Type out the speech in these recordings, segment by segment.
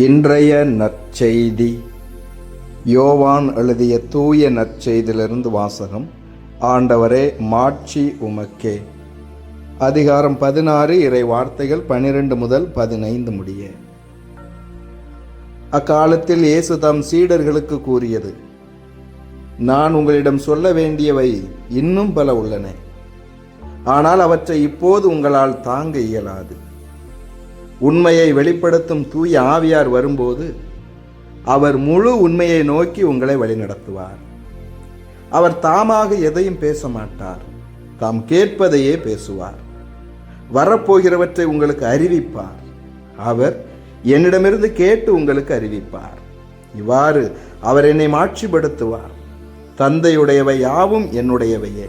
இன்றைய நற்செய்தி. யோவான் எழுதிய தூய நற்செய்தியிலிருந்து வாசகம். ஆண்டவரே மாட்சி உமக்கே. அதிகாரம் பதினாறு இறை வார்த்தைகள் பனிரெண்டு முதல் பதினைந்து முடிய. அக்காலத்தில் இயேசு தம் சீடர்களுக்கு கூறியது நான் உங்களிடம் சொல்ல வேண்டியவை இன்னும் பல உள்ளன. ஆனால் அவற்றை இப்போது உங்களால் தாங்க இயலாது. உண்மையை வெளிப்படுத்தும் தூய ஆவியார் வரும்போது அவர் முழு உண்மையை நோக்கி உங்களை வழிநடத்துவார். அவர் தாமாக எதையும் பேச மாட்டார் தாம் கேட்பதையே பேசுவார். வரப்போகிறவற்றை உங்களுக்கு அறிவிப்பார். அவர் என்னிடமிருந்து கேட்டு உங்களுக்கு அறிவிப்பார். இவ்வாறு அவர் என்னை மாட்சிப்படுத்துவார். தந்தையுடையவை யாவும் என்னுடையவையே.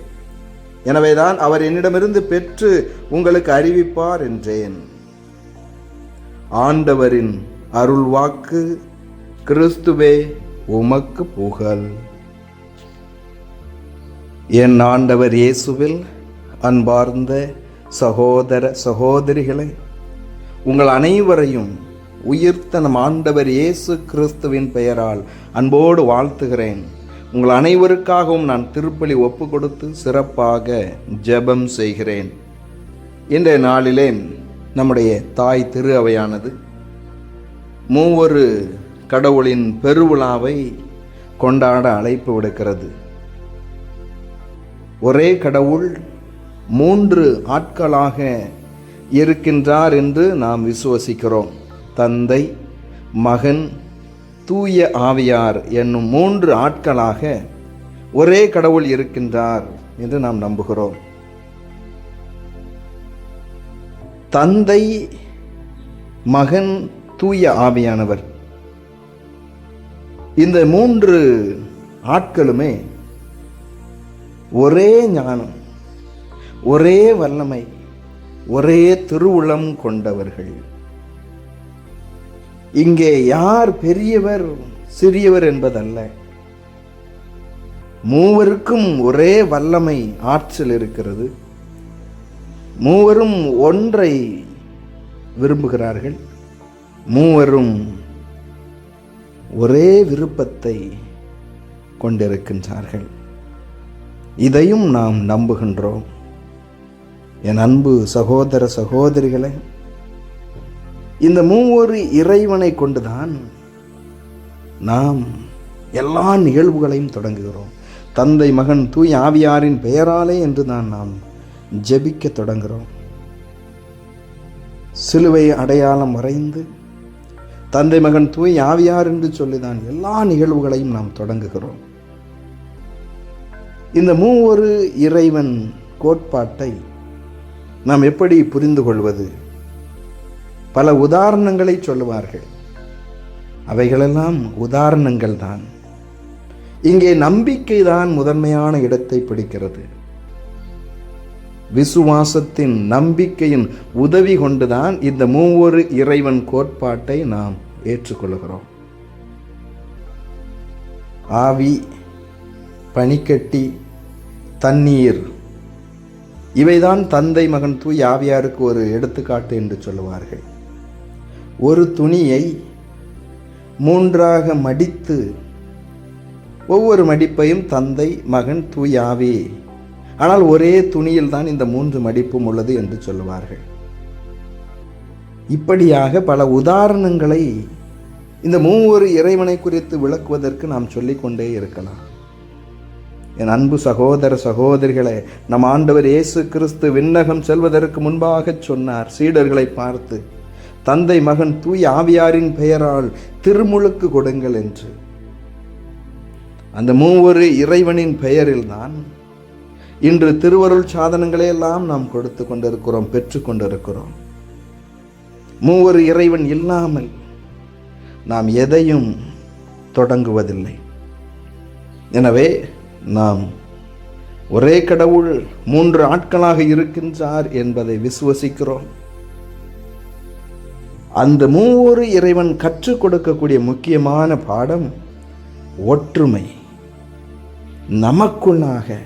எனவேதான் அவர் என்னிடமிருந்து பெற்று உங்களுக்கு அறிவிப்பார் என்றேன். ஆண்டவரின் அருள்வாக்கு கிறிஸ்துவே உமக்கு புகழ். என் ஆண்டவர் இயேசுவில் அன்பார்ந்த சகோதர சகோதரிகளை உங்கள் அனைவரையும் உயிர்த்த நம் ஆண்டவர் இயேசு கிறிஸ்துவின் பெயரால் அன்போடு வாழ்த்துகிறேன். உங்கள் அனைவருக்காகவும் நான் திருப்பலி ஒப்பு கொடுத்து சிறப்பாக ஜெபம் செய்கிறேன். இன்றைய நாளிலே நம்முடைய தாய் திரு அவையானது. மூவொரு கடவுளின் பெருவிழாவை கொண்டாட அழைப்பு விடுக்கிறது. ஒரே கடவுள் மூன்று ஆட்களாக இருக்கின்றார் என்று நாம் விசுவசிக்கிறோம். தந்தை மகன் தூய ஆவியார் என்னும் மூன்று ஆட்களாக ஒரே கடவுள் இருக்கின்றார் என்று நாம் நம்புகிறோம். தந்தை மகன் தூய ஆவியானவர். இந்த மூன்று ஆட்களுமே ஒரே ஞானம் ஒரே வல்லமை ஒரே திருவுளம் கொண்டவர்கள். இங்கே யார் பெரியவர் சிறியவர் என்பதல்ல. மூவருக்கும் ஒரே வல்லமை ஆற்றல் இருக்கிறது. மூவரும் ஒன்றை விரும்புகிறார்கள். மூவரும் ஒரே விருப்பத்தை கொண்டிருக்கின்றார்கள். இதையும் நாம் நம்புகின்றோம். என் அன்பு சகோதர சகோதரிகளை இந்த மூவொரு இறைவனை கொண்டுதான் நாம் எல்லா நிகழ்வுகளையும் தொடங்குகிறோம். தந்தை மகன் தூய் ஆவியாரின் பெயராலே என்று தான் நாம் ஜெபிக்க தொடங்குகிறோம் சிலுவை அடையாளம் வரைந்து தந்தை மகன் தூய் ஆவியார் என்று சொல்லிதான் எல்லா நிகழ்வுகளையும் நாம் தொடங்குகிறோம். இந்த மூவொரு இறைவன் கோட்பாட்டை நாம் எப்படி புரிந்து கொள்வது? பல உதாரணங்களை சொல்லுவார்கள். அவைகளெல்லாம் உதாரணங்கள் தான் இங்கே நம்பிக்கை தான் முதன்மையான இடத்தை பிடிக்கிறது. விசுவாசத்தின் நம்பிக்கையின் உதவி கொண்டுதான் இந்த மூவொரு இறைவன் கோட்பாட்டை நாம் ஏற்றுக்கொள்கிறோம். ஆவி பனிக்கட்டி தண்ணீர் இவைதான் தந்தை மகன் தூய் ஆவியாருக்கு ஒரு எடுத்துக்காட்டு என்று சொல்லுவார்கள். ஒரு துணியை மூன்றாக மடித்து ஒவ்வொரு மடிப்பையும் தந்தை மகன் தூய் ஆவி ஆனால் ஒரே துணியில் தான் இந்த மூன்று மடிப்பும் உள்ளது என்று சொல்லுவார்கள். இப்படியாக பல உதாரணங்களை இந்த மூவொரு இறைவனை குறித்து விளக்குவதற்கு நாம் சொல்லிக்கொண்டே இருக்கலாம். என் அன்பு சகோதர சகோதரிகளே நம் ஆண்டவர் இயேசு கிறிஸ்து விண்ணகம் செல்வதற்கு முன்பாக சொன்னார் சீடர்களை பார்த்து தந்தை மகன் தூய் ஆவியாரின் பெயரால் திருமுழுக்கு கொடுங்கள் என்று. அந்த மூவொரு இறைவனின் பெயரில்தான் இன்று திருவருள் சாதனங்களை எல்லாம் நாம் கொடுத்து கொண்டிருக்கிறோம் பெற்று கொண்டிருக்கிறோம். மூவொரு இறைவன் இல்லாமல் நாம் எதையும் தொடங்குவதில்லை. எனவே நாம் ஒரே கடவுள் மூன்று ஆட்களாக இருக்கின்றார் என்பதை விசுவசிக்கிறோம். அந்த மூவொரு இறைவன் கற்றுக் கொடுக்கக்கூடிய முக்கியமான பாடம் ஒற்றுமை. நமக்குள்ளாக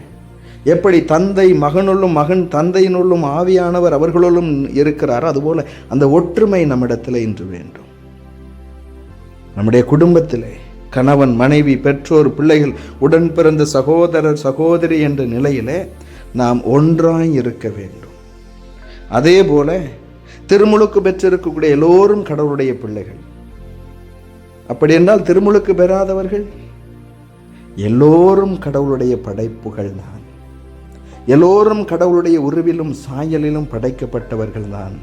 எப்படி தந்தை மகனுள்ளும் மகன் தந்தையினுள்ளும் ஆவியானவர் அவர்களுள்ளும் இருக்கிறார் அதுபோல அந்த ஒற்றுமை நம்மிடத்தில் இன்று வேண்டும். நம்முடைய குடும்பத்திலே கணவன் மனைவி பெற்றோர் பிள்ளைகள் உடன் பிறந்த சகோதரர் சகோதரி என்ற நிலையிலே நாம் ஒன்றாய் இருக்க வேண்டும். அதே போல திருமுழுக்கு பெற்றிருக்கக்கூடிய எல்லோரும் கடவுளுடைய பிள்ளைகள். அப்படி என்றால் திருமுழுக்கு பெறாதவர்கள் எல்லோரும் கடவுளுடைய படைப்புகள் தான். எல்லோரும் கடவுளுடைய உருவிலும் சாயலிலும் படைக்கப்பட்டவர்கள் தான்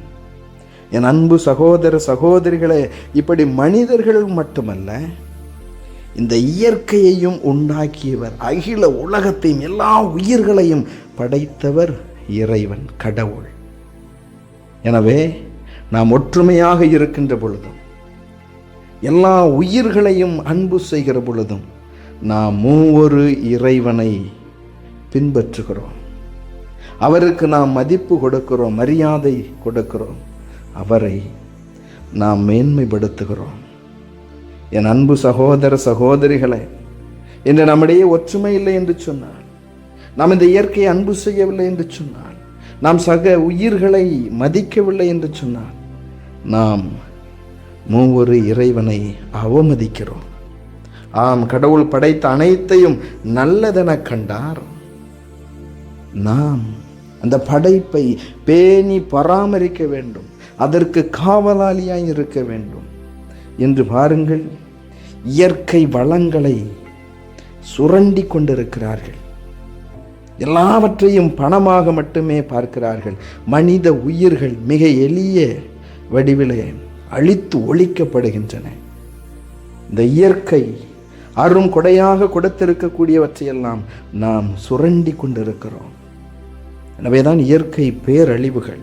என் அன்பு சகோதர சகோதரிகளே இப்படி மனிதர்கள் மட்டுமல்ல இந்த இயற்கையையும் உண்டாக்கியவர் அகில உலகத்தையும் எல்லா உயிர்களையும் படைத்தவர் இறைவன் கடவுள். எனவே நாம் ஒற்றுமையாக இருக்கின்ற பொழுதும் எல்லா உயிர்களையும் அன்பு செய்கிற பொழுதும் நாம் மூவொரு இறைவனை பின்பற்றுகிறோம். அவருக்கு நாம் மதிப்பு கொடுக்கிறோம் மரியாதை கொடுக்கிறோம். அவரை நாம் மேன்மைப்படுத்துகிறோம். என் அன்பு சகோதர சகோதரிகளை இன்று நம்மிடையே ஒற்றுமை இல்லை என்று சொன்னார் நாம் இந்த இயற்கையை அன்பு செய்யவில்லை என்று சொன்னால் நாம் சக உயிர்களை மதிக்கவில்லை என்று சொன்னார் நாம் மூவொரு இறைவனை அவமதிக்கிறோம். ஆம் கடவுள் படைத்த அனைத்தையும் நல்லதென கண்டார். நாம் அந்த படைப்பை பேணி பராமரிக்க வேண்டும். அதற்கு காவலாளியாய் இருக்க வேண்டும். என்று பாருங்கள் இயற்கை வளங்களை சுரண்டி கொண்டிருக்கிறார்கள். எல்லாவற்றையும் பணமாக மட்டுமே பார்க்கிறார்கள். மனித உயிர்கள் மிக எளிய வடிவிலே அழித்து ஒழிக்கப்படுகின்றன. இந்த இயற்கை அரும் கொடையாக கொடுத்திருக்கக்கூடியவற்றையெல்லாம் நாம் சுரண்டி கொண்டிருக்கிறோம். எனவேதான் இயற்கை பேரழிவுகள்.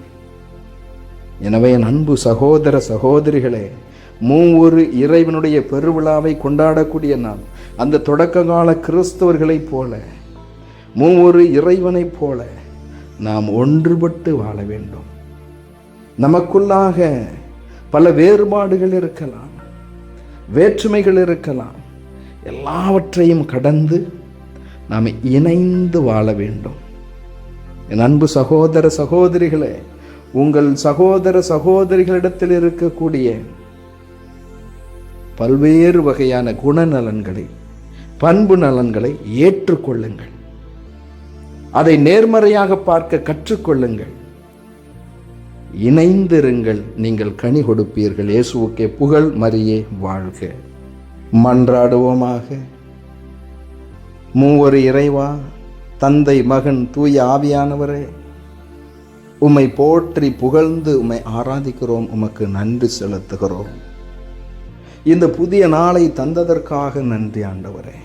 எனவே என் அன்பு சகோதர சகோதரிகளே மூவொரு இறைவனுடைய பெருவிழாவை கொண்டாடக்கூடிய நாம் அந்த தொடக்க கால கிறிஸ்தவர்களைப் போல மூவொரு இறைவனைப் போல நாம் ஒன்றுபட்டு வாழ வேண்டும். நமக்குள்ளாக பல வேறுபாடுகள் இருக்கலாம் வேற்றுமைகள் இருக்கலாம் எல்லாவற்றையும் கடந்து நாம் இணைந்து வாழ வேண்டும். என் அன்பு சகோதர சகோதரிகளே உங்கள் சகோதர சகோதரிகளிடத்தில் இருக்கக்கூடிய பல்வேறு வகையான குணநலன்களை பண்பு நலன்களை ஏற்றுக்கொள்ளுங்கள். அதை நேர்மறையாக பார்க்க கற்றுக்கொள்ளுங்கள். இணைந்திருங்கள். நீங்கள் கனி கொடுப்பீர்கள். இயேசுக்கே புகழ் மரியே வாழ்க. மன்றாடுவோமாக. மூவர் இறைவா தந்தை மகன் தூய ஆவியானவரே உம்மை போற்றி புகழ்ந்து உம்மை ஆராதிக்கிறோம் உமக்கு நன்றி செலுத்துகிறோம். இந்த புதிய நாளை தந்ததற்காக நன்றி ஆண்டவரே.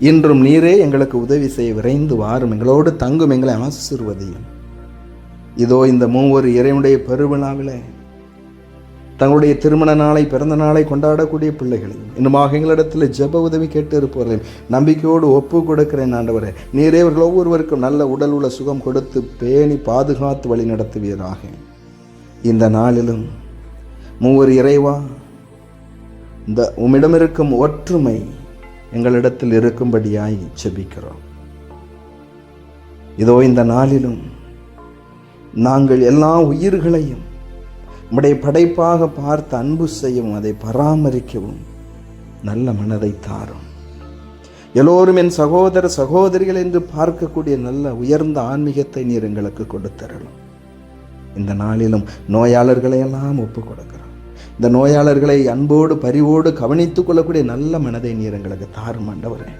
இன்றும் நீரே எங்களுக்கு உதவி செய்ய விரைந்து வாரும் எங்களோடு தங்கும் எங்களை ஆசிர்வதையும். இதோ இந்த மூவர் இறைவனுடைய பெருவிழாவிலே தங்களுடைய திருமண நாளை பிறந்த நாளை கொண்டாடக்கூடிய பிள்ளைகளையும் இன்னுமாக எங்களிடத்தில் ஜெப உதவி கேட்டு இருப்பவர்களையும் நம்பிக்கையோடு ஒப்பு கொடுக்கிறேன் ஆண்டவரே. நீரே இவர்கள் ஒவ்வொருவருக்கும் நல்ல உடல் உள்ள சுகம் கொடுத்து பேணி பாதுகாத்து வழி நடத்துவீராக. இந்த நாளிலும் மூவர் இறைவா இந்த உம்மிடம் இருக்கும் ஒற்றுமை எங்களிடத்தில் இருக்கும்படியாய் ஜெபிக்கிறோம். இதோ இந்த நாளிலும் நாங்கள் எல்லா உயிர்களையும் உம்முடைய படைப்பாக பார்த்து அன்பு செய்யவும் அதை பராமரிக்கவும் நல்ல மனதை தாரும். எல்லோரும் என் சகோதர சகோதரிகள் என்று பார்க்கக்கூடிய நல்ல உயர்ந்த ஆன்மீகத்தை நீர் எங்களுக்கு கொடுத்தரணும். இந்த நாளிலும் நோயாளர்களை எல்லாம் ஒப்பு கொடுக்கிறோம். இந்த நோயாளர்களை அன்போடு பரிவோடு கவனித்துக் கொள்ளக்கூடிய நல்ல மனதை நீர் எங்களுக்கு தாரும் ஆண்டவரே.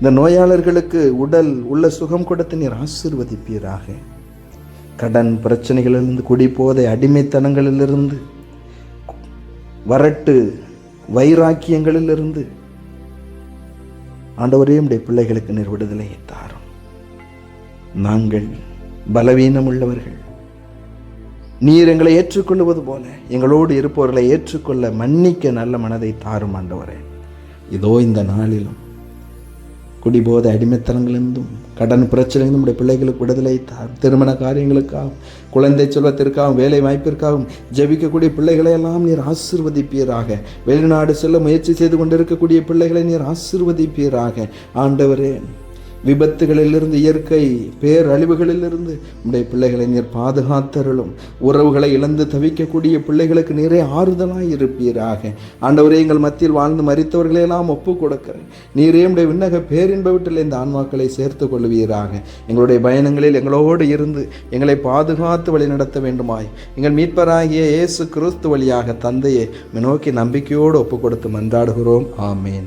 இந்த நோயாளர்களுக்கு உடல் உள்ள சுகம் கொடுத்து நீர் ஆசிர்வதிப்பீராக. கடன் பிரச்சனைகளிலிருந்து குடிபோதை அடிமைத்தனங்களிலிருந்து வரட்டு வைராக்கியங்களிலிருந்து ஆண்டவரே உடைய பிள்ளைகளுக்கு நீர் விடுதலையை தாரும். நாங்கள் பலவீனம் உள்ளவர்கள் நீர் எங்களை ஏற்றுக்கொள்வது போல எங்களோடு இருப்பவர்களை ஏற்றுக்கொள்ள மன்னிக்க நல்ல மனதை தாரும் ஆண்டவரே. இதோ இந்த நாளிலும் குடிபோத அடிமைத்தனங்களிலிருந்தும் கடன் பிரச்சனைகளும் நம்முடைய பிள்ளைகளுக்கு விடுதலை தாரும். திருமண காரியங்களுக்காகவும் குழந்தை செல்வத்திற்காகவும் வேலை வாய்ப்பிற்காகவும் ஜெபிக்கக்கூடிய பிள்ளைகளை எல்லாம் நீர் ஆசிர்வதிப்பீராக. வெளிநாடு செல்ல முயற்சி செய்து கொண்டிருக்கக்கூடிய பிள்ளைகளை நீர் ஆசிர்வதிப்பீராக. ஆண்டவரே விபத்துகளிலிருந்து இயற்கை பேரழிவுகளிலிருந்து உடைய பிள்ளைகளை நீர் பாதுகாத்தருளும். உறவுகளை இழந்து தவிக்கக்கூடிய பிள்ளைகளுக்கு நீரே ஆறுதலாக இருப்பீராக. ஆண்டவரே எங்கள் மத்தியில் வாழ்ந்து மறித்தவர்களையெல்லாம் ஒப்பு கொடுக்கிறேன். நீரே உடைய விண்ணக பேரின்ப வீட்டில் இந்த ஆன்மாக்களை சேர்த்து கொள்வீராக. எங்களுடைய பயணங்களில் எங்களோடு இருந்து எங்களை பாதுகாத்து வழி நடத்த வேண்டுமாய். எங்கள் மீட்பராகிய இயேசு கிறிஸ்து வழியாக தந்தையை நோக்கி நம்பிக்கையோடு ஒப்பு கொடுத்து மன்றாடுகிறோம். ஆமேன்.